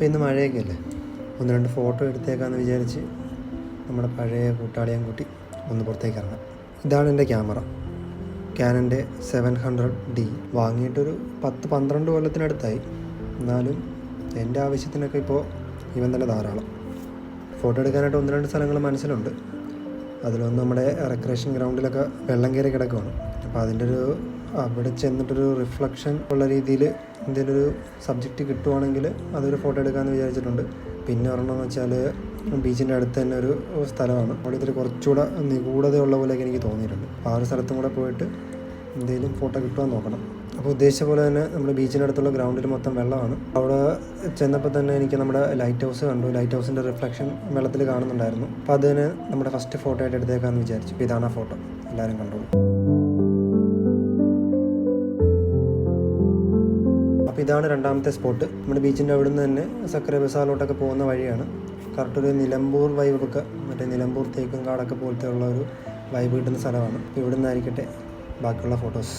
അപ്പോൾ ഇന്ന് മഴയൊക്കെ അല്ലേ ഒന്ന് രണ്ട് ഫോട്ടോ എടുത്തേക്കാന്ന് വിചാരിച്ച് നമ്മുടെ പഴയ കൂട്ടാളിയും കൂട്ടി ഒന്ന് പുറത്തേക്ക് ഇറങ്ങാം ഇതാണ് എന്റെ ക്യാമറ. ക്യാനന്റെ സെവൻ ഹൺഡ്രഡ് ഡി. വാങ്ങിയിട്ടൊരു പത്ത് പന്ത്രണ്ട് കൊല്ലത്തിനടുത്തായി. എന്നാലും എന്റെ ആവശ്യത്തിനൊക്കെ ഇപ്പോൾ ഇവൻ തന്നെ ധാരാളം. ഫോട്ടോ എടുക്കാനായിട്ട് ഒന്ന് രണ്ട് സ്ഥലങ്ങൾ മനസ്സിലുണ്ട്. അതിലൊന്ന് നമ്മുടെ റെക്രിയേഷൻ ഗ്രൗണ്ടിലൊക്കെ വെള്ളം കയറി കിടക്കുവാണ്. അപ്പോൾ അതിന്റെ ഒരു അവിടെ ചെന്നിട്ടൊരു റിഫ്ലക്ഷൻ ഉള്ള രീതിയിൽ എന്തെങ്കിലും ഒരു സബ്ജക്റ്റ് കിട്ടുവാണെങ്കിൽ അതൊരു ഫോട്ടോ എടുക്കാമെന്ന് വിചാരിച്ചിട്ടുണ്ട്. പിന്നെ ഒരെണ്ണമെന്ന് വെച്ചാൽ ബീച്ചിന്റെ അടുത്ത് തന്നെ ഒരു സ്ഥലമാണ്. അവിടെ ഇതിൽ കുറച്ചുകൂടെ നിഗൂഢതയുള്ള പോലെയൊക്കെ എനിക്ക് തോന്നിയിട്ടുണ്ട്. ആ ഒരു സ്ഥലത്തും കൂടെ പോയിട്ട് എന്തെങ്കിലും ഫോട്ടോ കിട്ടുവാൻ നോക്കണം. അപ്പോൾ ഉദ്ദേശിച്ച പോലെ തന്നെ നമ്മുടെ ബീച്ചിന്റെ അടുത്തുള്ള ഗ്രൗണ്ടിൽ മൊത്തം വെള്ളമാണ്. അവിടെ ചെന്നപ്പോൾ തന്നെ എനിക്ക് നമ്മുടെ ലൈറ്റ് ഹൗസ് കണ്ടു. ലൈറ്റ് ഹൗസിന്റെ റിഫ്ലക്ഷൻ വെള്ളത്തിൽ കാണുന്നുണ്ടായിരുന്നു. അപ്പോൾ അതിന് നമ്മുടെ ഫസ്റ്റ് ഫോട്ടോ ആയിട്ട് എടുത്തേക്കാമെന്ന് വിചാരിച്ചു. ഇതാണ് ആ ഫോട്ടോ എല്ലാവരും കണ്ടോളൂ. അപ്പോൾ ഇതാണ് രണ്ടാമത്തെ സ്പോട്ട്. നമ്മുടെ ബീച്ചിന്റെ അവിടെ നിന്ന് തന്നെ സക്കര ബസാലോട്ടൊക്കെ പോകുന്ന വഴിയാണ്. കറക്റ്റ് ഒരു നിലമ്പൂർ വൈബൊക്കെ മറ്റേ നിലമ്പൂർ തേക്കും കാടൊക്കെ പോലത്തെ ഉള്ള ഒരു വൈബ് കിട്ടുന്ന സ്ഥലമാണ്. ഇവിടെ നിന്നായിരിക്കട്ടെ ബാക്കിയുള്ള ഫോട്ടോസ്